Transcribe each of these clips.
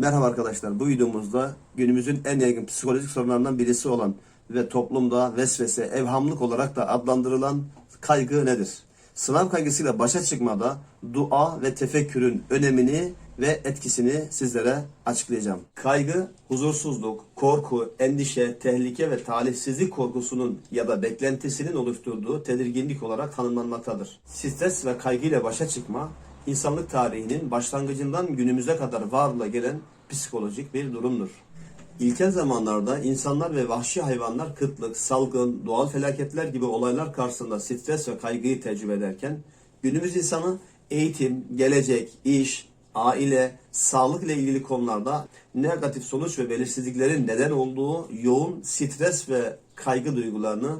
Merhaba arkadaşlar. Bu videomuzda günümüzün en yaygın psikolojik sorunlarından birisi olan ve toplumda vesvese, evhamlık olarak da adlandırılan kaygı nedir? Sınav kaygısıyla başa çıkmada dua ve tefekkürün önemini ve etkisini sizlere açıklayacağım. Kaygı, huzursuzluk, korku, endişe, tehlike ve talihsizlik korkusunun ya da beklentisinin oluşturduğu tedirginlik olarak tanımlanmaktadır. Stres ve kaygıyla başa çıkma, insanlık tarihinin başlangıcından günümüze kadar varla gelen psikolojik bir durumdur. İlkel zamanlarda insanlar ve vahşi hayvanlar kıtlık, salgın, doğal felaketler gibi olaylar karşısında stres ve kaygıyı tecrübe ederken, günümüz insanı eğitim, gelecek, iş, aile, sağlık ile ilgili konularda negatif sonuç ve belirsizliklerin neden olduğu yoğun stres ve kaygı duygularını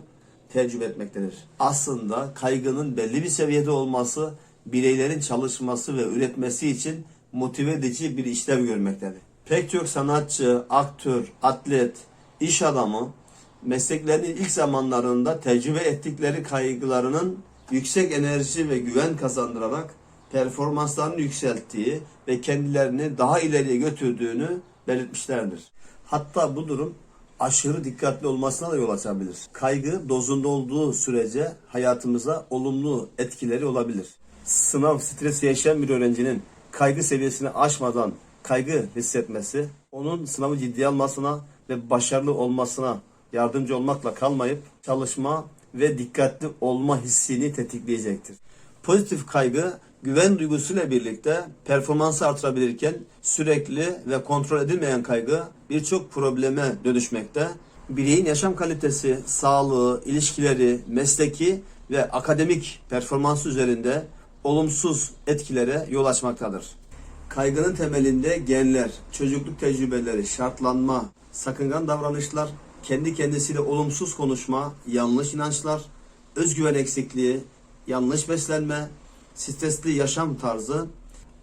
tecrübe etmektedir. Aslında kaygının belli bir seviyede olması bireylerin çalışması ve üretmesi için motive edici bir işlev görmektedir. Pek çok sanatçı, aktör, atlet, iş adamı mesleklerinin ilk zamanlarında tecrübe ettikleri kaygılarının yüksek enerji ve güven kazandırarak performanslarını yükselttiği ve kendilerini daha ileriye götürdüğünü belirtmişlerdir. Hatta bu durum aşırı dikkatli olmasına da yol açabilir. Kaygı dozunda olduğu sürece hayatımıza olumlu etkileri olabilir. Sınav stresi yaşayan bir öğrencinin kaygı seviyesini aşmadan kaygı hissetmesi, onun sınavı ciddiye almasına ve başarılı olmasına yardımcı olmakla kalmayıp çalışma ve dikkatli olma hissini tetikleyecektir. Pozitif kaygı güven duygusuyla birlikte performansı artırabilirken sürekli ve kontrol edilmeyen kaygı birçok probleme dönüşmekte. Bireyin yaşam kalitesi, sağlığı, ilişkileri, mesleki ve akademik performansı üzerinde olumsuz etkilere yol açmaktadır. Kaygının temelinde genler, çocukluk tecrübeleri, şartlanma, sakıngan davranışlar, kendi kendisiyle olumsuz konuşma, yanlış inançlar, özgüven eksikliği, yanlış beslenme, stresli yaşam tarzı,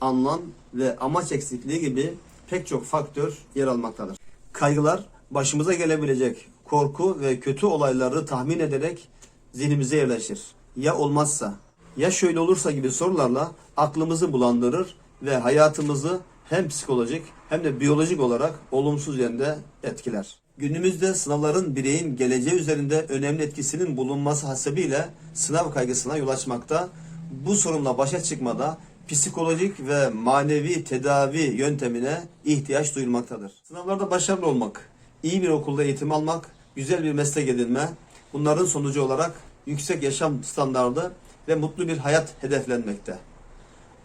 anlam ve amaç eksikliği gibi pek çok faktör yer almaktadır. Kaygılar başımıza gelebilecek korku ve kötü olayları tahmin ederek zihnimize yerleşir. Ya olmazsa, ya şöyle olursa gibi sorularla aklımızı bulandırır ve hayatımızı hem psikolojik hem de biyolojik olarak olumsuz yönde etkiler. Günümüzde sınavların bireyin geleceği üzerinde önemli etkisinin bulunması hasebiyle sınav kaygısına yol açmakta. Bu sorunla başa çıkmada psikolojik ve manevi tedavi yöntemine ihtiyaç duyulmaktadır. Sınavlarda başarılı olmak, iyi bir okulda eğitim almak, güzel bir meslek edinme, bunların sonucu olarak yüksek yaşam standardı ve mutlu bir hayat hedeflenmekte.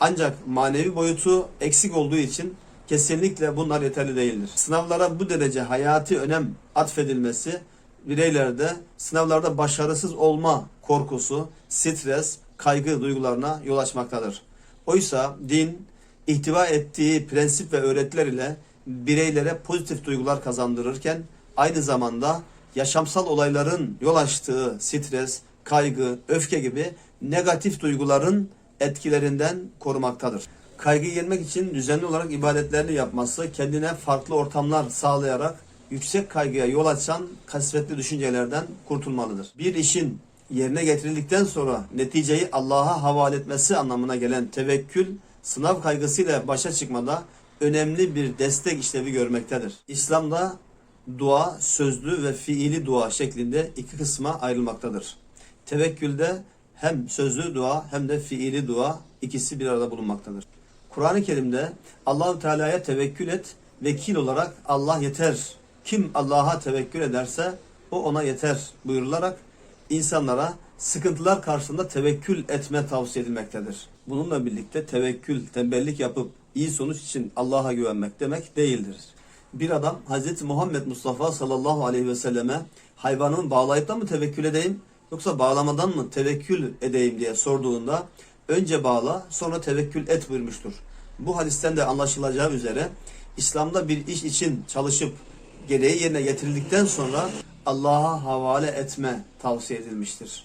Ancak manevi boyutu eksik olduğu için kesinlikle bunlar yeterli değildir. Sınavlara bu derece hayati önem atfedilmesi bireylerde sınavlarda başarısız olma korkusu, stres, kaygı duygularına yol açmaktadır. Oysa din ihtiva ettiği prensip ve öğretiler ile bireylere pozitif duygular kazandırırken aynı zamanda yaşamsal olayların yol açtığı stres, kaygı, öfke gibi negatif duyguların etkilerinden korumaktadır. Kaygıyı yenmek için düzenli olarak ibadetlerini yapması, kendine farklı ortamlar sağlayarak yüksek kaygıya yol açan kasvetli düşüncelerden kurtulmalıdır. Bir işin yerine getirildikten sonra neticeyi Allah'a havale etmesi anlamına gelen tevekkül, sınav kaygısıyla başa çıkmada önemli bir destek işlevi görmektedir. İslam'da dua sözlü ve fiili dua şeklinde iki kısma ayrılmaktadır. Tevekkülde hem sözlü dua hem de fiili dua ikisi bir arada bulunmaktadır. Kur'an-ı Kerim'de Allahu Teala'ya tevekkül et, vekil olarak Allah yeter. Kim Allah'a tevekkül ederse o ona yeter buyurularak insanlara sıkıntılar karşısında tevekkül etme tavsiye edilmektedir. Bununla birlikte tevekkül, tembellik yapıp iyi sonuç için Allah'a güvenmek demek değildir. Bir adam Hz. Muhammed Mustafa sallallahu aleyhi ve selleme hayvanımı bağlayıp da mı tevekkül edeyim yoksa bağlamadan mı tevekkül edeyim diye sorduğunda önce bağla sonra tevekkül et buyurmuştur. Bu hadisten de anlaşılacağı üzere İslam'da bir iş için çalışıp gereği yerine getirildikten sonra Allah'a havale etme tavsiye edilmiştir.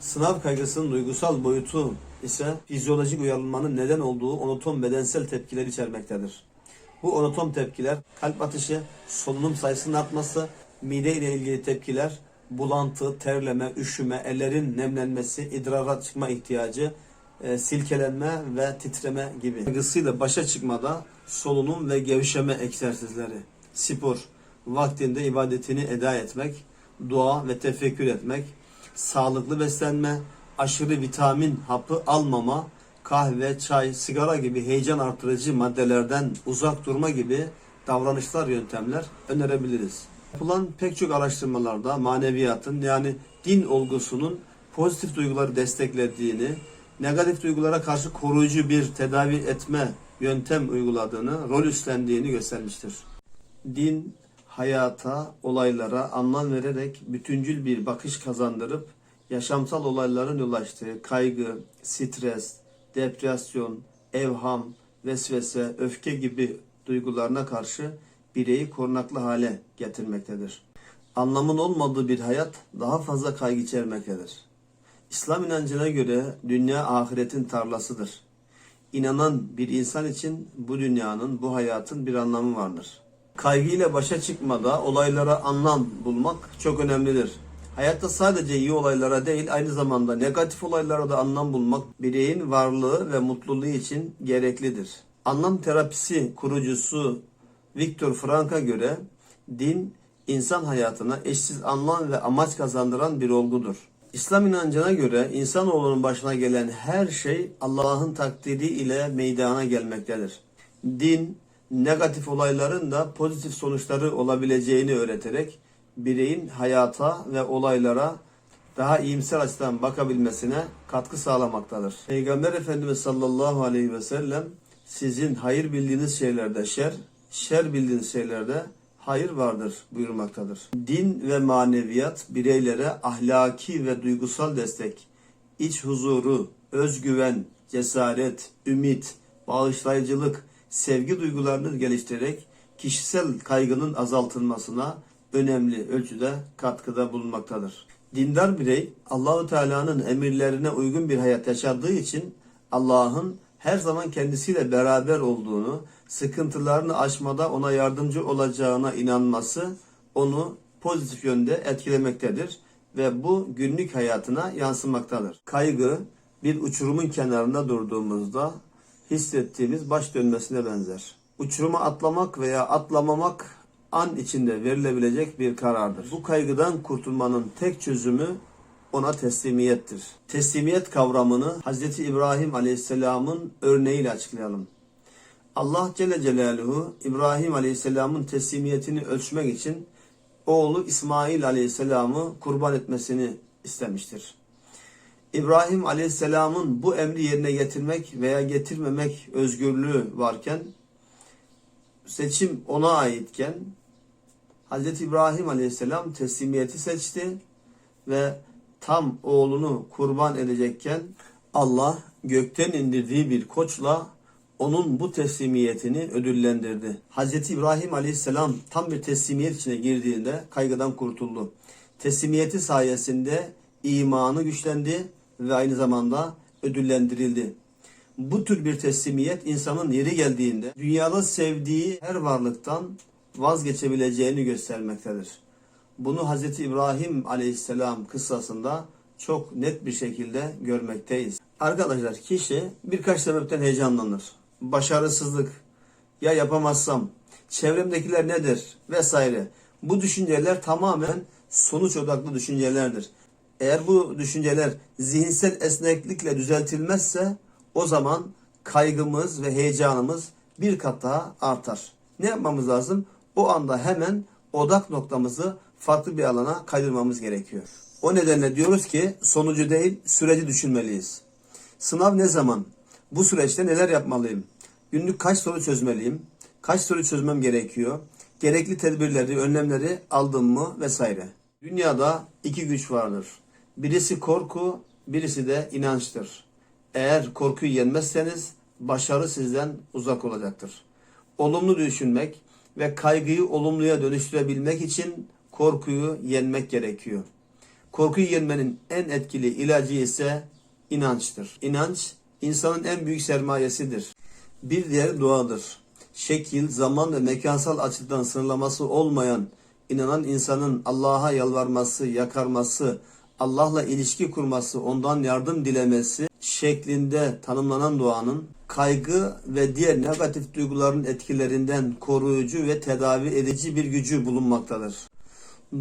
Sınav kaygısının duygusal boyutu ise fizyolojik uyarılmanın neden olduğu onotom bedensel tepkiler içermektedir. Bu onotom tepkiler kalp atışı, solunum sayısının artması, mide ile ilgili tepkiler, bulantı, terleme, üşüme, ellerin nemlenmesi, idrara çıkma ihtiyacı, e, silkelenme ve titreme gibi. Kaygısıyla başa çıkmada solunum ve gevşeme egzersizleri, spor, vaktinde ibadetini eda etmek, dua ve tefekkür etmek, sağlıklı beslenme, aşırı vitamin hapı almama, kahve, çay, sigara gibi heyecan artırıcı maddelerden uzak durma gibi davranışlar, yöntemler önerebiliriz. Yapılan pek çok araştırmalarda maneviyatın yani din olgusunun pozitif duyguları desteklediğini, negatif duygulara karşı koruyucu bir tedavi etme yöntem uyguladığını, rol üstlendiğini göstermiştir. Din, hayata, olaylara anlam vererek bütüncül bir bakış kazandırıp yaşamsal olayların yol açtığı kaygı, stres, depresyon, evham, vesvese, öfke gibi duygularına karşı bireyi korunaklı hale getirmektedir. Anlamın olmadığı bir hayat daha fazla kaygı içermektedir. İslam inancına göre dünya ahiretin tarlasıdır. İnanan bir insan için bu dünyanın, bu hayatın bir anlamı vardır. Kaygıyla başa çıkmada olaylara anlam bulmak çok önemlidir. Hayatta sadece iyi olaylara değil, aynı zamanda negatif olaylara da anlam bulmak bireyin varlığı ve mutluluğu için gereklidir. Anlam terapisi kurucusu Viktor Frankl'a göre din insan hayatına eşsiz anlam ve amaç kazandıran bir olgudur. İslam inancına göre insanoğlunun başına gelen her şey Allah'ın takdiri ile meydana gelmektedir. Din, negatif olayların da pozitif sonuçları olabileceğini öğreterek bireyin hayata ve olaylara daha iyimser açıdan bakabilmesine katkı sağlamaktadır. Peygamber Efendimiz sallallahu aleyhi ve sellem sizin hayır bildiğiniz şeylerde şer, şer bildiğiniz şeylerde hayır vardır buyurmaktadır. Din ve maneviyat bireylere ahlaki ve duygusal destek, iç huzuru, özgüven, cesaret, ümit, bağışlayıcılık, sevgi duygularını geliştirerek kişisel kaygının azaltılmasına önemli ölçüde katkıda bulunmaktadır. Dindar birey Allahu Teala'nın emirlerine uygun bir hayat yaşadığı için Allah'ın her zaman kendisiyle beraber olduğunu, sıkıntılarını aşmada ona yardımcı olacağına inanması onu pozitif yönde etkilemektedir ve bu günlük hayatına yansımaktadır. Kaygı bir uçurumun kenarında durduğumuzda hissettiğimiz baş dönmesine benzer. Uçuruma atlamak veya atlamamak an içinde verilebilecek bir karardır. Bu kaygıdan kurtulmanın tek çözümü ona teslimiyettir. Teslimiyet kavramını Hz. İbrahim Aleyhisselam'ın örneğiyle açıklayalım. Allah Celle Celaluhu İbrahim Aleyhisselam'ın teslimiyetini ölçmek için oğlu İsmail Aleyhisselam'ı kurban etmesini istemiştir. İbrahim Aleyhisselam'ın bu emri yerine getirmek veya getirmemek özgürlüğü varken seçim ona aitken Hz. İbrahim Aleyhisselam teslimiyeti seçti ve tam oğlunu kurban edecekken Allah gökten indirdiği bir koçla onun bu teslimiyetini ödüllendirdi. Hz. İbrahim Aleyhisselam tam bir teslimiyet içine girdiğinde kaygıdan kurtuldu. Teslimiyeti sayesinde imanı güçlendi ve aynı zamanda ödüllendirildi. Bu tür bir teslimiyet insanın yeri geldiğinde dünyada sevdiği her varlıktan vazgeçebileceğini göstermektedir. Bunu Hz. İbrahim aleyhisselam kıssasında çok net bir şekilde görmekteyiz. Arkadaşlar kişi birkaç sebepten heyecanlanır. Başarısızlık, ya yapamazsam, çevremdekiler nedir vesaire. Bu düşünceler tamamen sonuç odaklı düşüncelerdir. Eğer bu düşünceler zihinsel esneklikle düzeltilmezse o zaman kaygımız ve heyecanımız bir kat daha artar. Ne yapmamız lazım? O anda hemen odak noktamızı farklı bir alana kaydırmamız gerekiyor. O nedenle diyoruz ki sonucu değil süreci düşünmeliyiz. Sınav ne zaman? Bu süreçte neler yapmalıyım? Günlük kaç soru çözmeliyim? Kaç soru çözmem gerekiyor? Gerekli tedbirleri, önlemleri aldım mı vesaire. Dünyada iki güç vardır. Birisi korku, birisi de inançtır. Eğer korkuyu yenmezseniz başarı sizden uzak olacaktır. Olumlu düşünmek ve kaygıyı olumluya dönüştürebilmek için korkuyu yenmek gerekiyor. Korkuyu yenmenin en etkili ilacı ise inançtır. İnanç insanın en büyük sermayesidir. Bir diğer duadır. Şekil, zaman ve mekansal açıdan sınırlaması olmayan inanan insanın Allah'a yalvarması, yakarması, Allah'la ilişki kurması, ondan yardım dilemesi, şeklinde tanımlanan duanın kaygı ve diğer negatif duyguların etkilerinden koruyucu ve tedavi edici bir gücü bulunmaktadır.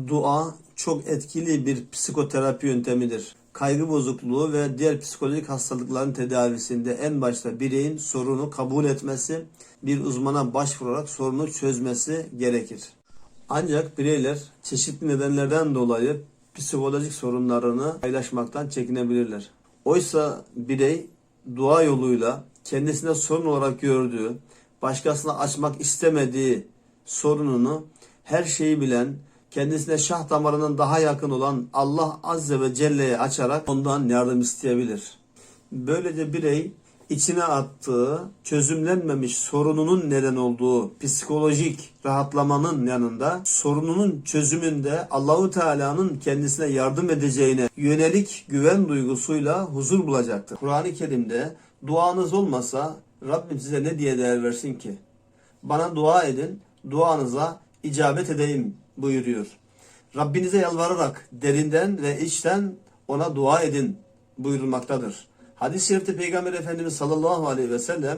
Dua çok etkili bir psikoterapi yöntemidir. Kaygı bozukluğu ve diğer psikolojik hastalıkların tedavisinde en başta bireyin sorunu kabul etmesi, bir uzmana başvurarak sorunu çözmesi gerekir. Ancak bireyler çeşitli nedenlerden dolayı psikolojik sorunlarını paylaşmaktan çekinebilirler. Oysa birey dua yoluyla kendisine sorun olarak gördüğü, başkasına açmak istemediği sorununu her şeyi bilen, kendisine şah damarının daha yakın olan Allah Azze ve Celle'ye açarak ondan yardım isteyebilir. Böylece birey içine attığı çözümlenmemiş sorununun neden olduğu psikolojik rahatlamanın yanında sorununun çözümünde Allahu Teala'nın kendisine yardım edeceğine yönelik güven duygusuyla huzur bulacaktır. Kur'an-ı Kerim'de duanız olmasa Rabbim size ne diye değer versin ki? Bana dua edin, duanıza icabet edeyim buyuruyor. Rabbinize yalvararak derinden ve içten ona dua edin buyurulmaktadır. Hadis-i şerifte Peygamber Efendimiz sallallahu aleyhi ve sellem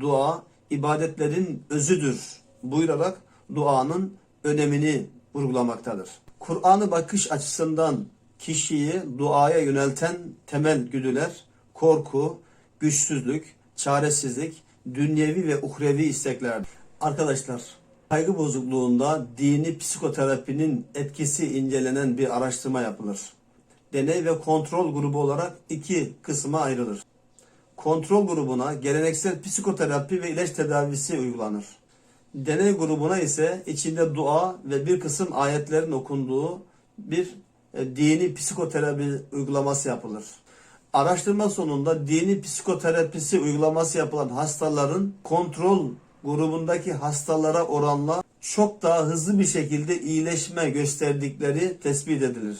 dua ibadetlerin özüdür buyurarak duanın önemini vurgulamaktadır. Kur'an'ı bakış açısından kişiyi duaya yönelten temel güdüler korku, güçsüzlük, çaresizlik, dünyevi ve uhrevi isteklerdir. Arkadaşlar, kaygı bozukluğunda dini psikoterapinin etkisi incelenen bir araştırma yapılır deney ve kontrol grubu olarak iki kısma ayrılır. Kontrol grubuna geleneksel psikoterapi ve ilaç tedavisi uygulanır. Deney grubuna ise içinde dua ve bir kısım ayetlerin okunduğu bir e, dini psikoterapi uygulaması yapılır. Araştırma sonunda dini psikoterapisi uygulaması yapılan hastaların kontrol grubundaki hastalara oranla çok daha hızlı bir şekilde iyileşme gösterdikleri tespit edilir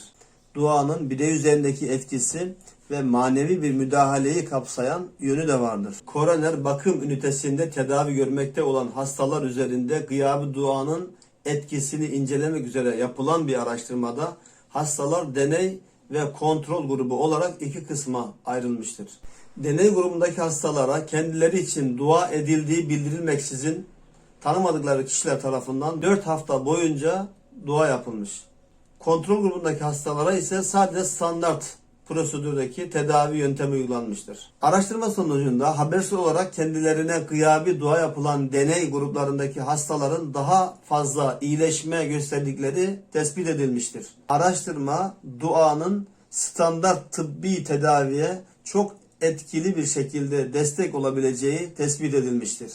duanın birey üzerindeki etkisi ve manevi bir müdahaleyi kapsayan yönü de vardır. Koroner bakım ünitesinde tedavi görmekte olan hastalar üzerinde gıyabı duanın etkisini incelemek üzere yapılan bir araştırmada hastalar deney ve kontrol grubu olarak iki kısma ayrılmıştır. Deney grubundaki hastalara kendileri için dua edildiği bildirilmeksizin tanımadıkları kişiler tarafından 4 hafta boyunca dua yapılmış. Kontrol grubundaki hastalara ise sadece standart prosedürdeki tedavi yöntemi uygulanmıştır. Araştırma sonucunda habersiz olarak kendilerine gıyabi dua yapılan deney gruplarındaki hastaların daha fazla iyileşme gösterdikleri tespit edilmiştir. Araştırma duanın standart tıbbi tedaviye çok etkili bir şekilde destek olabileceği tespit edilmiştir.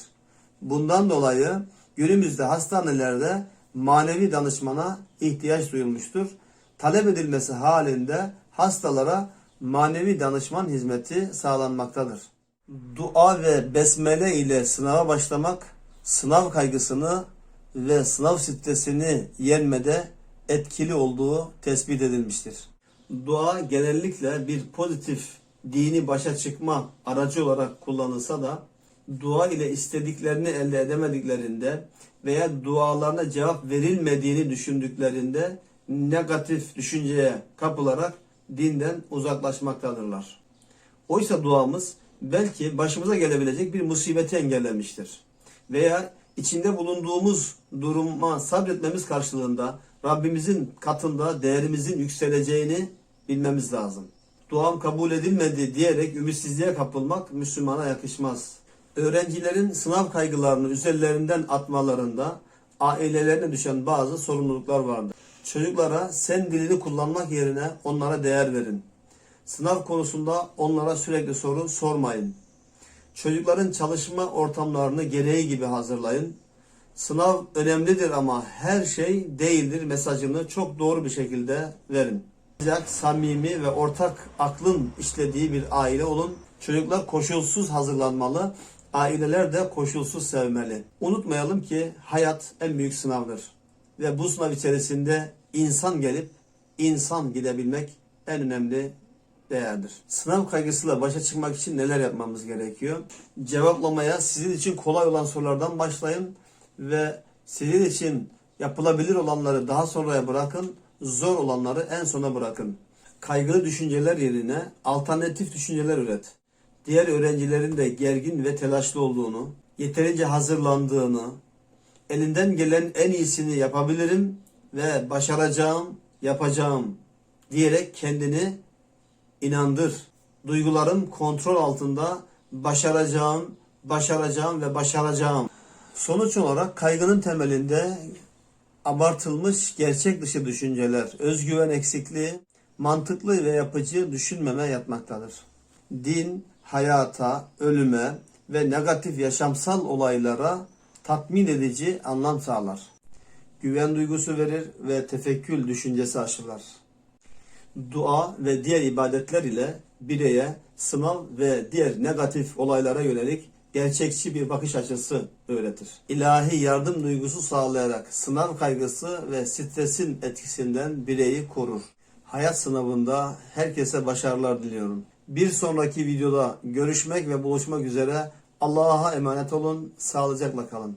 Bundan dolayı günümüzde hastanelerde manevi danışmana ihtiyaç duyulmuştur. Talep edilmesi halinde hastalara manevi danışman hizmeti sağlanmaktadır. Dua ve besmele ile sınava başlamak sınav kaygısını ve sınav stresini yenmede etkili olduğu tespit edilmiştir. Dua genellikle bir pozitif dini başa çıkma aracı olarak kullanılsa da dua ile istediklerini elde edemediklerinde veya dualarına cevap verilmediğini düşündüklerinde negatif düşünceye kapılarak dinden uzaklaşmaktadırlar. Oysa duamız belki başımıza gelebilecek bir musibeti engellemiştir. Veya içinde bulunduğumuz duruma sabretmemiz karşılığında Rabbimizin katında değerimizin yükseleceğini bilmemiz lazım. Duam kabul edilmedi diyerek ümitsizliğe kapılmak Müslümana yakışmaz öğrencilerin sınav kaygılarını üzerlerinden atmalarında ailelerine düşen bazı sorumluluklar vardır. Çocuklara sen dilini kullanmak yerine onlara değer verin. Sınav konusunda onlara sürekli soru sormayın. Çocukların çalışma ortamlarını gereği gibi hazırlayın. Sınav önemlidir ama her şey değildir mesajını çok doğru bir şekilde verin. Sıcak, samimi ve ortak aklın işlediği bir aile olun. Çocuklar koşulsuz hazırlanmalı Aileler de koşulsuz sevmeli. Unutmayalım ki hayat en büyük sınavdır. Ve bu sınav içerisinde insan gelip insan gidebilmek en önemli değerdir. Sınav kaygısıyla başa çıkmak için neler yapmamız gerekiyor? Cevaplamaya sizin için kolay olan sorulardan başlayın ve sizin için yapılabilir olanları daha sonraya bırakın, zor olanları en sona bırakın. Kaygılı düşünceler yerine alternatif düşünceler üret diğer öğrencilerin de gergin ve telaşlı olduğunu, yeterince hazırlandığını, elinden gelen en iyisini yapabilirim ve başaracağım, yapacağım diyerek kendini inandır. Duygularım kontrol altında başaracağım, başaracağım ve başaracağım. Sonuç olarak kaygının temelinde abartılmış gerçek dışı düşünceler, özgüven eksikliği, mantıklı ve yapıcı düşünmeme yatmaktadır. Din, hayata, ölüme ve negatif yaşamsal olaylara tatmin edici anlam sağlar. Güven duygusu verir ve tefekkül düşüncesi aşılar. Dua ve diğer ibadetler ile bireye sınav ve diğer negatif olaylara yönelik gerçekçi bir bakış açısı öğretir. İlahi yardım duygusu sağlayarak sınav kaygısı ve stresin etkisinden bireyi korur. Hayat sınavında herkese başarılar diliyorum. Bir sonraki videoda görüşmek ve buluşmak üzere. Allah'a emanet olun. Sağlıcakla kalın.